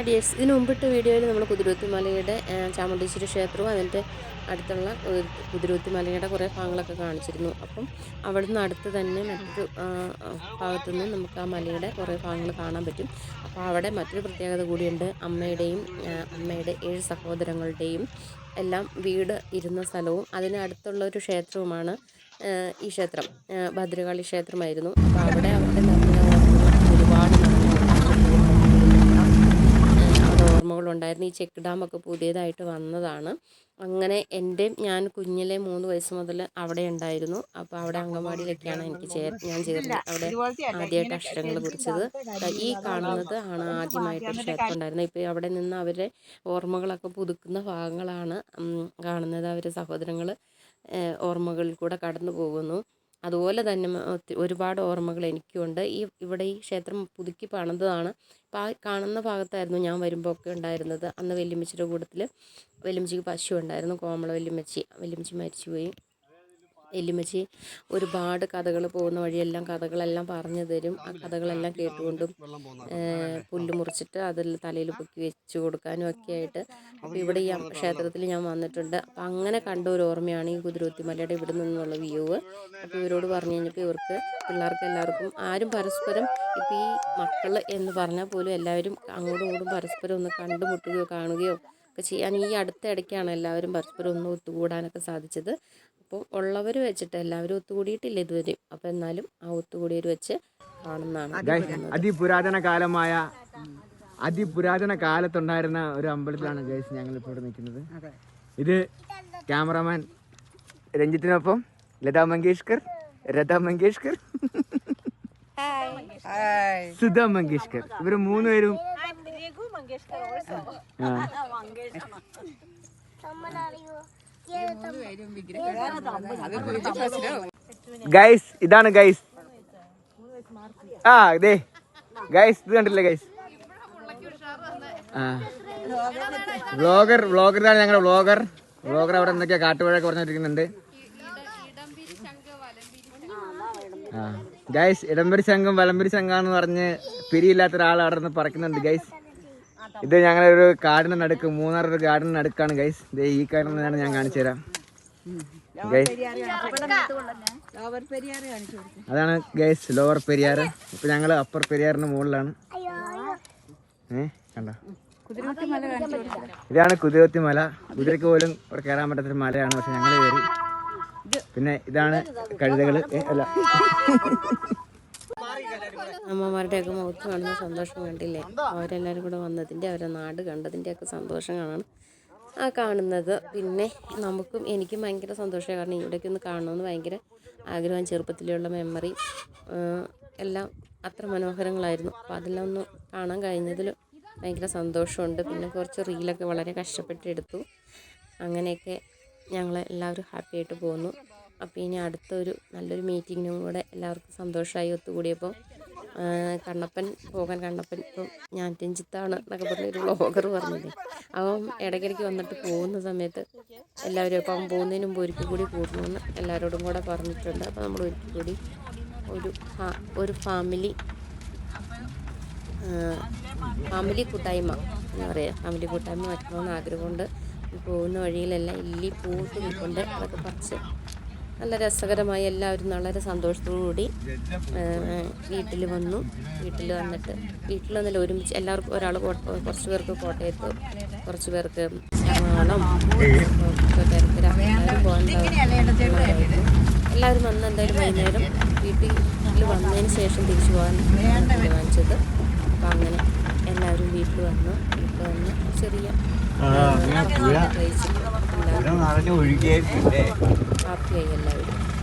അഡിയസ് ഇതിന് മുമ്പിട്ട വീഡിയോയിൽ നമ്മൾ കുതിരൂത്തിമലയുടെ ചാമുണ്ടീശ്വരി ക്ഷേത്രവും അതിന്റെ അടുത്തുള്ള ഒരു കുതിരൂത്തിമലയുടെ കുറേ ഭാഗങ്ങളൊക്കെ കാണിച്ചിരുന്നു. അപ്പം അവിടുന്ന് അടുത്ത് തന്നെ മറ്റൊരു ഭാഗത്തു നിന്ന് നമുക്ക് ആ മലയുടെ കുറേ ഭാഗങ്ങൾ കാണാൻ പറ്റും. അപ്പോൾ അവിടെ മറ്റൊരു പ്രത്യേകത കൂടിയുണ്ട്. അമ്മയുടെയും അമ്മയുടെ ഏഴ് സഹോദരങ്ങളുടെയും എല്ലാം വീട് ഇരുന്ന സ്ഥലവും അതിന് അടുത്തുള്ള ഒരു ക്ഷേത്രവുമാണ് ഈ ക്ഷേത്രം ഭദ്രകാളി ക്ഷേത്രമായിരുന്നു. അപ്പോൾ അവിടെ അവിടെ ഓർമ്മകൾ ഒരുപാട് അവിടെ ഉണ്ടായിരുന്നു. ഈ ചെക്ക് ഡാമൊക്കെ പുതിയതായിട്ട് വന്നതാണ്. അങ്ങനെ എന്റെ ഞാൻ കുഞ്ഞിലെ മൂന്ന് വയസ്സ് മുതൽ അവിടെ ഉണ്ടായിരുന്നു. അപ്പോൾ അവിടെ അംഗൻവാടിയിലൊക്കെയാണ് എനിക്ക് ചേർ ഞാൻ ചേർന്നത്. അവിടെ ആദ്യമായിട്ട് അക്ഷരങ്ങൾ കുറിച്ചത്. ഈ കാണുന്നത് ആണ് ആദ്യമായിട്ട് ക്ഷേത്രം ഉണ്ടായിരുന്നത്. ഇപ്പോൾ അവിടെ നിന്ന് അവരുടെ ഓർമ്മകളൊക്കെ പുതുക്കുന്ന ഭാഗങ്ങളാണ് കാണുന്നത്. അവരെ സഹോദരങ്ങൾ ഓർമ്മകളിൽ കൂടെ കടന്നു പോകുന്നു. അതുപോലെ തന്നെ ഒരുപാട് ഓർമ്മകൾ എനിക്കുണ്ട്. ഈ ഇവിടെ ഈ ക്ഷേത്രം പുതുക്കി പണിതതാണ്. അപ്പോൾ ആ കാണുന്ന ഭാഗത്തായിരുന്നു ഞാൻ വരുമ്പോൾ ഒക്കെ ഉണ്ടായിരുന്നത്. അന്ന് വല്യമ്മച്ചിയുടെ കൂട്ടത്തിൽ വല്യമ്മച്ചിക്ക് പശു ഉണ്ടായിരുന്നു. കോമള വല്യമ്മച്ചി വല്യമ്മച്ചി മരിച്ചുപോയി. വല്യമ്മച്ചി ഒരുപാട് കഥകൾ പോകുന്ന വഴിയെല്ലാം കഥകളെല്ലാം പറഞ്ഞു തരും. ആ കഥകളെല്ലാം കേട്ടുകൊണ്ടും പുല്ല് മുറിച്ചിട്ട് അതിൽ തലയിൽ പൊക്കി വെച്ച് കൊടുക്കാനും ഒക്കെ ആയിട്ട്. അപ്പോൾ ഇവിടെ ഈ ക്ഷേത്രത്തിൽ ഞാൻ വന്നിട്ടുണ്ട്. അപ്പം അങ്ങനെ കണ്ട ഒരു ഓർമ്മയാണ് ഈ കുതിരൂത്തിമലയുടെ ഇവിടെ നിന്നുള്ള വ്യൂവ് അപ്പോൾ ഇവരോട് പറഞ്ഞു കഴിഞ്ഞപ്പോൾ ഇവർക്ക് പിള്ളേർക്ക് എല്ലാവർക്കും ആരും പരസ്പരം ഇപ്പോൾ ഈ മക്കൾ എന്ന് പറഞ്ഞാൽ പോലും എല്ലാവരും അങ്ങോട്ടും ഇങ്ങോട്ടും പരസ്പരം ഒന്ന് കണ്ടുമുട്ടുകയോ കാണുകയോ ഒക്കെ ചെയ്യാൻ ഈ അടുത്ത ഇടയ്ക്കാണ് എല്ലാവരും പരസ്പരം ഒന്ന് ഒത്തുകൂടാനൊക്കെ സാധിച്ചത്. അപ്പോൾ ഉള്ളവർ വെച്ചിട്ട് എല്ലാവരും ഒത്തുകൂടിയിട്ടില്ല ഇതുവരെ. അപ്പോൾ എന്നാലും ആ ഒത്തുകൂടിയവർ വെച്ച് കാണുന്നതാണ് അതിപുരാതന കാലമായ അതിപുരാതന കാലത്തുണ്ടായിരുന്ന ഒരു അമ്പലത്തിലാണ് ഗൈസ് ഞങ്ങൾ ഇപ്പോൾ ഇവിടെ നിൽക്കുന്നത്. ഇത് ക്യാമറമാൻ രഞ്ജിത്തിനൊപ്പം ലതാ മങ്കേഷ്കർ ലത മങ്കേഷ്കർ സുധ മങ്കേഷ്കർ. ഇവർ മൂന്നുപേരും ആ. ഗൈസ് ഇതാണ് ഗൈസ് ആ ഇതേ. ഗൈസ് ഇത് കണ്ടില്ലേ ഗൈസ് വ്ളോഗർ വ്ളോഗർ ഇതാണ് ഞങ്ങളുടെ വ്ളോഗർ വ്ളോഗർ അവിടെ എന്തൊക്കെയാ കാട്ടുപഴയൊക്കെ പറഞ്ഞിരിക്കുന്നുണ്ട്. ഗൈസ് ഇടംപരി ശംഖും വലംപരി ശംഖാന്ന് പറഞ്ഞ് പിരിയില്ലാത്ത ഒരാൾ അവിടെ നിന്ന് പറക്കുന്നുണ്ട് ഗൈസ് ഇത് ഞങ്ങളുടെ ഒരു കാടിന് നടുക്ക് മൂന്നാർ ഒരു കാടിന്റെ നടുക്കാണ് ഗൈസ് ഇത് ഈ കാടിനാണ് ഞാൻ കാണിച്ചു തരാം. അതാണ് ഗൈസ് ലോവർ പെരിയാർ. ഇപ്പൊ ഞങ്ങൾ അപ്പർ പെരിയാറിന്റെ മുകളിലാണ്. ഏ കണ്ടോ? ഇതാണ് കുതിരത്തി മല. കുതിരക്ക് പോലും ഇവിടെ കയറാൻ പറ്റാത്തൊരു മലയാണ് പക്ഷെ ഞങ്ങൾ കയറി. പിന്നെ ഇതാണ് കഴുതകൾ. അല്ല. അമ്മമാരുടെയൊക്കെ മുഖത്ത് കാണുന്ന സന്തോഷം കണ്ടില്ലേ? അവരെല്ലാവരും കൂടെ വന്നതിന്റെ അവരെ നാട് കണ്ടതിന്റെയൊക്കെ സന്തോഷം കാണാണ് ആ കാണുന്നത്. പിന്നെ നമുക്കും എനിക്കും ഭയങ്കര സന്തോഷമായി കാരണം ഇവിടേക്ക് ഒന്ന് കാണണമെന്ന് ഭയങ്കര ആഗ്രഹം ചെറുപ്പത്തിലുള്ള മെമ്മറി എല്ലാം അത്ര മനോഹരങ്ങളായിരുന്നു. അപ്പോൾ അതെല്ലാം ഒന്ന് കാണാൻ കഴിഞ്ഞതിൽ ഭയങ്കര സന്തോഷമുണ്ട്. പിന്നെ കുറച്ച് റീലൊക്കെ വളരെ കഷ്ടപ്പെട്ട് എടുത്തു. അങ്ങനെയൊക്കെ ഞങ്ങൾ എല്ലാവരും ഹാപ്പിയായിട്ട് പോകുന്നു. അപ്പോൾ ഇനി അടുത്തൊരു നല്ലൊരു മീറ്റിങ്ങിനും കൂടെ എല്ലാവർക്കും സന്തോഷമായി ഒത്തുകൂടിയപ്പോൾ കണ്ണപ്പൻ പോകാൻ കണ്ണപ്പൻ ഇപ്പം ഞാൻ രഞ്ജിത്താണ് എന്നൊക്കെ പറഞ്ഞൊരു വ്ളോഗർ പറഞ്ഞില്ലേ. അവൻ ഇടയ്ക്കിടയ്ക്ക് വന്നിട്ട് പോകുന്ന സമയത്ത് എല്ലാവരും അപ്പം പോകുന്നതിന് മുമ്പ് ഒരിക്കൽ കൂടി കൂടണമെന്ന് എല്ലാവരോടും കൂടെ പറഞ്ഞിട്ടുണ്ട്. അപ്പോൾ നമ്മൾ ഒരിക്കൽ കൂടി ഒരു ഒരു ഫാമിലി ഫാമിലി കൂട്ടായ്മ എന്താ പറയുക ഫാമിലി കൂട്ടായ്മ വയ്ക്കണമെന്ന് ആഗ്രഹമുണ്ട്. പോകുന്ന വഴിയിലെല്ലാം ഇല്ലി പൂട്ട് നിൽപ്പുണ്ട് അതൊക്കെ പറിച്ച് നല്ല രസകരമായി എല്ലാവരും വളരെ സന്തോഷത്തോടു കൂടി വീട്ടിൽ വന്നു. വീട്ടിൽ വന്നിട്ട് വീട്ടിൽ വന്നില്ല ഒരുമിച്ച് എല്ലാവർക്കും ഒരാൾ കുറച്ച് പേർക്ക് കോട്ടയത്ത് കുറച്ച് പേർക്ക് എറണാകുളം എല്ലാവരും എല്ലാവരും വന്ന് എന്തായാലും വൈകുന്നേരം വീട്ടിൽ വന്നതിന് ശേഷം തിരിച്ചു പോകാൻ തീരുമാനിച്ചത്. അപ്പം അങ്ങനെ എല്ലാവരും വീട്ടിൽ വന്നു. വീട്ടിൽ വന്ന് ചെറിയ കഴിച്ചിട്ട് എല്ലാവരും ഹാപ്പിയായി എല്ലാവരും.